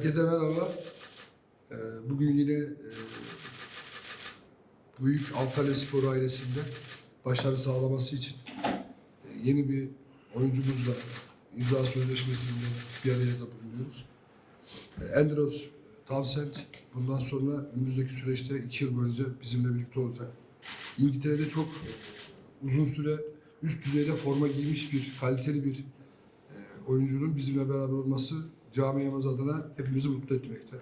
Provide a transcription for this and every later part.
Herkese merhaba. Ee, Bugün yine e, Büyük Antalya Spor ailesinde başarı sağlaması için e, yeni bir oyuncumuzla imza sözleşmesinde bir araya da bulunuyoruz. E, Andros Townsend bundan sonra önümüzdeki süreçte iki yıl boyunca bizimle birlikte olacak. İngiltere'de çok uzun süre üst düzeyde forma giymiş bir kaliteli bir e, oyuncunun bizimle beraber olması camiamız adına hepimizi mutlu etmekte.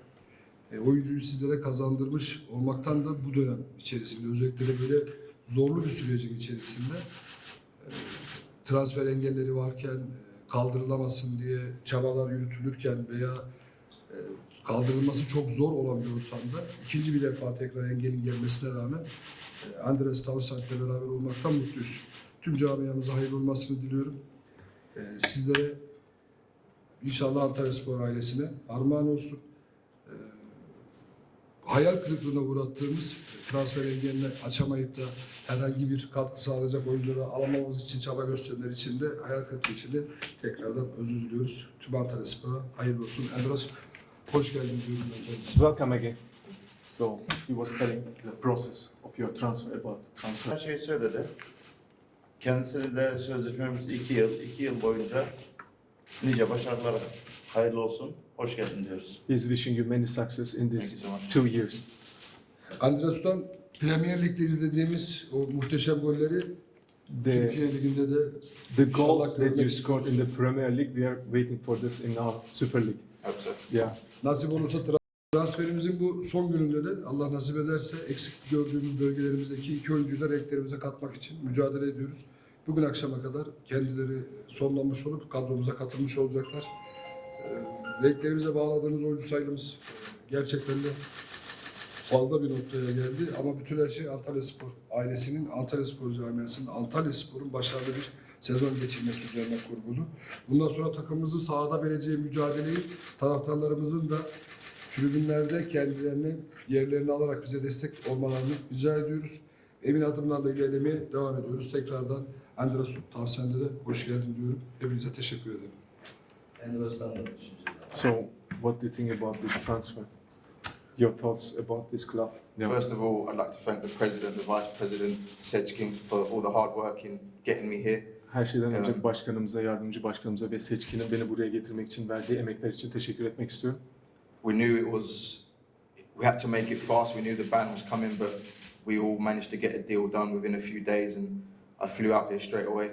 E, oyuncuyu sizlere kazandırmış olmaktan da bu dönem içerisinde özellikle de böyle zorlu bir sürecin içerisinde e, transfer engelleri varken e, kaldırılamasın diye çabalar yürütülürken veya e, kaldırılması çok zor olan bir ortamda ikinci bir defa tekrar engelin gelmesine rağmen e, Andres Tavsant'la beraber olmaktan mutluyuz. Tüm camiamıza hayırlı olmasını diliyorum. E, sizlere İnşallah Antalya Spor ailesine armağan olsun. Ee, hayal kırıklığına uğrattığımız transfer engelini açamayıp da herhangi bir katkı sağlayacak oyuncuları alamamamız için çaba gösterenler için de hayal kırıklığı için de tekrardan özür diliyoruz. Tüm Antalya Spor'a hayırlı olsun. Endros hoş geldin diyorum ben kendisine. Welcome again. So he was telling the process of your transfer about the transfer. Her şeyi söyledi. Kendisi de sözleşmemiz iki yıl, iki yıl boyunca nice başarılara hayırlı olsun. Hoş geldin diyoruz. He's wishing you many success in Thank you these so much. two years. Andres'tan Premier Lig'de izlediğimiz o muhteşem golleri The Türkiye Ligi'nde de the goals that you scored in the Premier League, we are waiting for this in our Super League. Hope so. Yeah. Nasip olursa tra- transferimizin bu son gününde de Allah nasip ederse eksik gördüğümüz bölgelerimizdeki iki oyuncuyu da renklerimize katmak için mücadele ediyoruz. Bugün akşama kadar kendileri sonlanmış olup kadromuza katılmış olacaklar. Ee, Renklerimize bağladığımız oyuncu sayımız gerçekten de fazla bir noktaya geldi. Ama bütün her şey Antalya Spor ailesinin, Antalya Spor camiasının, Antalya Spor'un başarılı bir sezon geçirmesi üzerine kurgulu. Bundan sonra takımımızın sahada vereceği mücadeleyi taraftarlarımızın da tribünlerde kendilerini yerlerini alarak bize destek olmalarını rica ediyoruz. Emin adımlarla ilerlemeye devam ediyoruz. Tekrardan Andres Tavsen'de de hoş geldin diyorum. Hepinize teşekkür ederim. Endros'tan da. So what do you think about this transfer? Your thoughts about this club? Yeah. First of all, I'd like to thank the president, the vice president, Sedgkin, for all the hard work in getting me here. Her şeyden önce Evet. başkanımıza, yardımcı başkanımıza ve seçkinin beni buraya getirmek için verdiği emekler için teşekkür etmek istiyorum. We knew it was, we had to make it fast. We knew the ban was coming, but we all managed to get a deal done within a few days, and I flew out here straight away.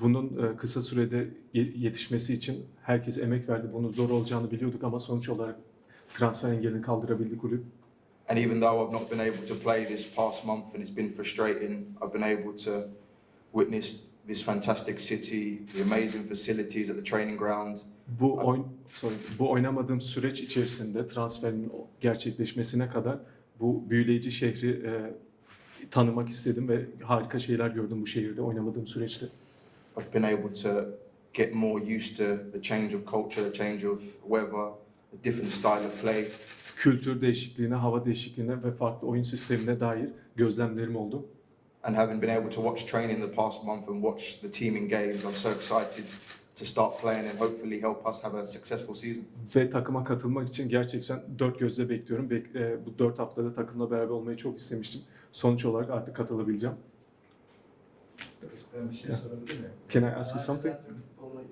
Bunun e, kısa sürede ye- yetişmesi için herkes emek verdi. Bunun zor olacağını biliyorduk ama sonuç olarak transfer engelini kaldırabildi kulüp. And even though I've not been able to play this past month and it's been frustrating, I've been able to witness this fantastic city, the amazing facilities at the training ground, Bu oyn sorry, bu oynamadığım süreç içerisinde transferin gerçekleşmesine kadar bu büyüleyici şehri e, tanımak istedim ve harika şeyler gördüm bu şehirde oynamadığım süreçte. I've been able to get more used to the change of culture, the change of weather, a different style of play. Kültür değişikliğine, hava değişikliğine ve farklı oyun sistemine dair gözlemlerim oldu. And having been able to watch training the past month and watch the team in games, I'm so excited to start playing and hopefully help us have a successful season. Ve takıma katılmak için gerçekten dört gözle bekliyorum. Bek- e, bu dört haftada takımla beraber olmayı çok istemiştim. Sonuç olarak artık katılabileceğim. Ben bir şey Yeah. sorabilir miyim? Can I ask you something?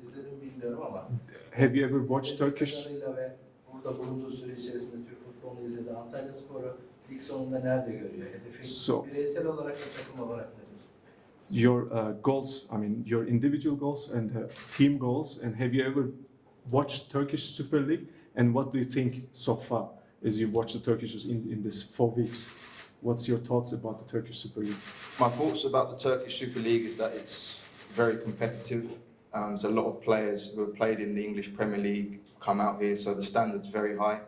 İzledim bilmiyorum ama. Have you ever watched Turkish? ve burada bulunduğu süre içerisinde Türk futbolunu izledi. Antalya Spor'u lig sonunda nerede görüyor? Hedefi So- bireysel olarak ve takım olarak nedir? Your uh, goals, I mean your individual goals and uh, team goals, and have you ever watched Turkish Super League? And what do you think so far as you watch the Turkish in, in this four weeks? What's your thoughts about the Turkish Super League? My thoughts about the Turkish Super League is that it's very competitive. Um, there's a lot of players who have played in the English Premier League come out here, so the standard's very high.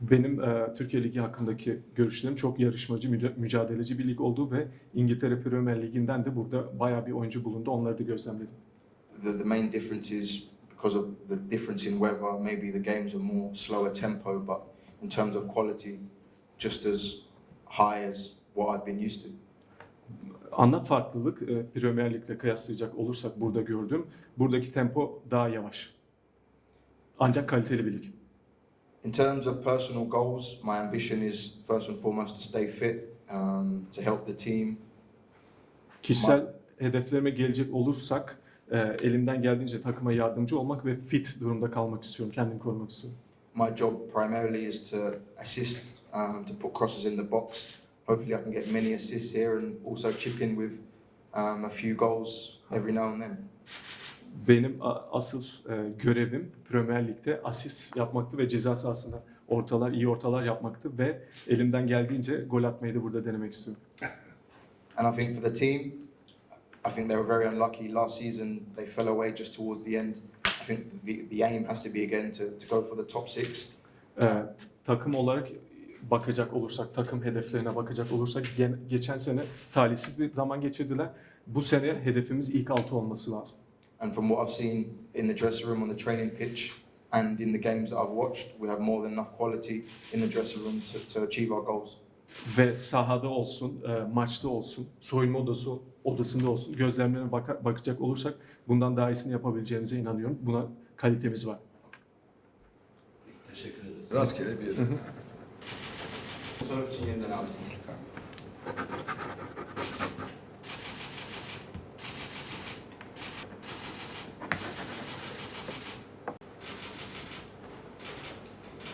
Benim e, Türkiye Ligi hakkındaki görüşlerim çok yarışmacı, mücadeleci bir lig olduğu ve İngiltere Premier Ligi'nden de burada bayağı bir oyuncu bulundu. Onları da gözlemledim. The, the main difference is because of the difference in weather, maybe the games are more slower tempo, but in terms of quality, just as high as what I've been used to. Ana farklılık e, Premier Lig'le kıyaslayacak olursak burada gördüm. Buradaki tempo daha yavaş. Ancak kaliteli bir lig. In terms of personal goals, my ambition is first and foremost to stay fit, um, to help the team, Kişisel hedeflerime gelecek olursak e, elimden geldiğince takıma yardımcı olmak ve fit durumda kalmak istiyorum. Kendimi korumak istiyorum. My job primarily is to assist, um, to put crosses in the box. Hopefully, I can get many assists here and also chip in with um, a few goals every now and then. Benim asıl e, görevim Premier Lig'de asist yapmaktı ve ceza sahasında ortalar, iyi ortalar yapmaktı ve elimden geldiğince gol atmayı da burada denemek istiyorum. And I think for the team, I think they were very unlucky last season. They fell away just towards the end. I think the, the aim has to be again to, to go for the top six. E, t- takım olarak bakacak olursak, takım hedeflerine bakacak olursak gen- geçen sene talihsiz bir zaman geçirdiler. Bu sene hedefimiz ilk altı olması lazım. And from what I've seen in the dressing room, on the training pitch, and in the games that I've watched, we have more than enough quality in the dressing room to, to achieve our goals. Ve sahada olsun, e, maçta olsun, soyunma odası odasında olsun, gözlemlerine baka- bakacak olursak bundan daha iyisini yapabileceğimize inanıyorum. Buna kalitemiz var. Teşekkür ederiz. Rastgele bir yere. Fotoğraf için yeniden alacağız.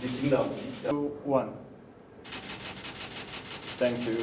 İlkini de aldım. two, one. Thank you.